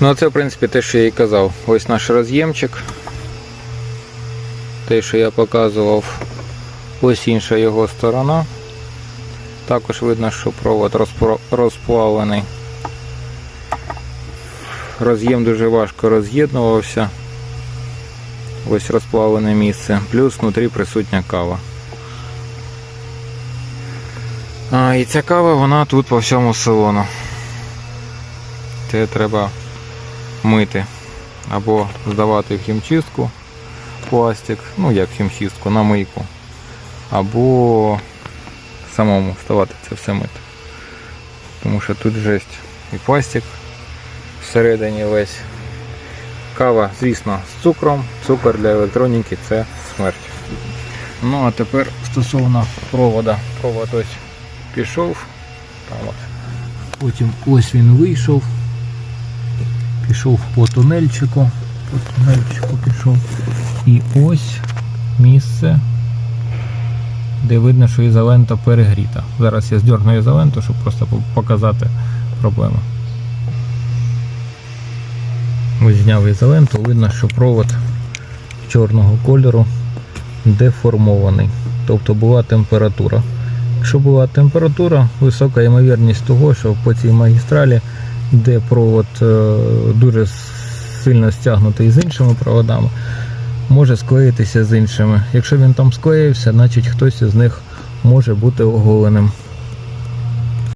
Ну, а це, в принципі, те, що я і казав. Ось наш роз'ємчик. Те, що я показував. Ось інша його сторона. Також видно, що провод розплавлений. Роз'єм дуже важко роз'єднувався. Ось розплавлене місце. Плюс внутрі присутня кава. А, і ця кава, вона тут по всьому салону. Це треба мити. Або здавати в хімчистку пластик, ну як хімчистку, на мийку. Або самому ставати це все мити. Тому що тут жесть. І пластик всередині весь. Кава, звісно, з цукром. Цукор для електроніки це смерть. Ну а тепер стосовно провода. Провод ось пішов. Там от. Потім ось він вийшов. Пішов по тунельчику. По тунельчику пішов. І ось місце, де видно, що ізолента перегріта. Зараз я здерну ізоленту, щоб просто показати проблему. Ось зняв ізоленту, видно, що провод чорного кольору деформований. Тобто була температура. Якщо була температура, висока ймовірність того, що по цій магістралі, де провод е, дуже сильно стягнутий з іншими проводами, може склеїтися з іншими. Якщо він там склеївся, значить хтось із них може бути оголеним.